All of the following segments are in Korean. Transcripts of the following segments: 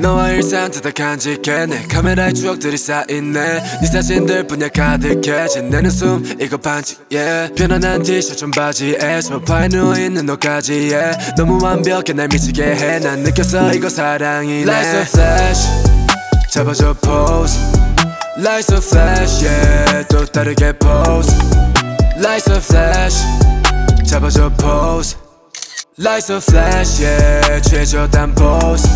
너와 일상 다 간직해 내 카메라에 추억들이 쌓이네. 네 사진들 뿐이야 가득해진 내 웃음 이거 반지 yeah 편안한 티셔츠 좀 바지에. 소파에 누워있는 너까지 yeah 너무 완벽해 날 미치게 해 난 느꼈어 이거 사랑이네. Lights of flash. 잡아줘 pose. Lights of flash yeah. 또 다르게 pose Lights of flash. 잡아줘 pose. Lights of flash yeah. 최저단 pose.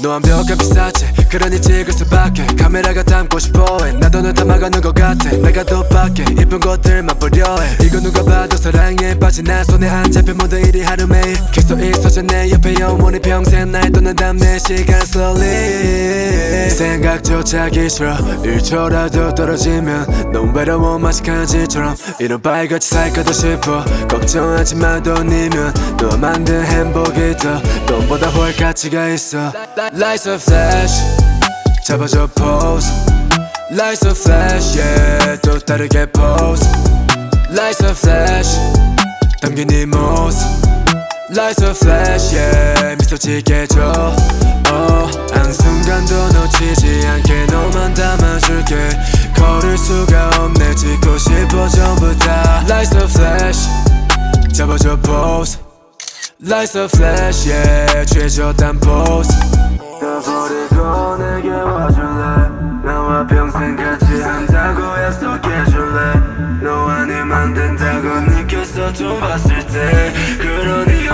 너 완벽한 피사체 그러니 찍을 수밖에. 카메라가 담고 싶어해. 나도 널 담아가는 것 같아. 내가 더 밖에 이쁜 것들만 보려해. 이거 누가 봐도 사랑에 빠진 나 손에 안 잡혀 모두 일이 하루 매일 계속 있어줘 내 옆에 영원히 평생 날 떠난다면 내 시간 설리 생각조차 하기 싫어 1초라도 떨어지면 넌 외로워 마식한 지처럼. 이런 바위같이 살까도 싶어. 걱정하지 마 돈이면 너 만든 행복이 더. 돈보다 훨 가치가 있어. Lights of flash. 잡아줘 pose. Lights of flash yeah. 또 다르게 pose. Lights of flash. 담긴 네 모습. Lights of flash yeah. 미소 짓게 해줘. oh, 걸을 수가 없네. 짓고 싶어 전부 다. Lights of flash. 잡아줘 pose. Lights of flash yeah. 최저단 pose. 다 버리고 내게 와줄래? 나와 평생 같이 한다고 약속해줄래? 너와 네 만든다고 느꼈어 좀 봤을 때. 그러니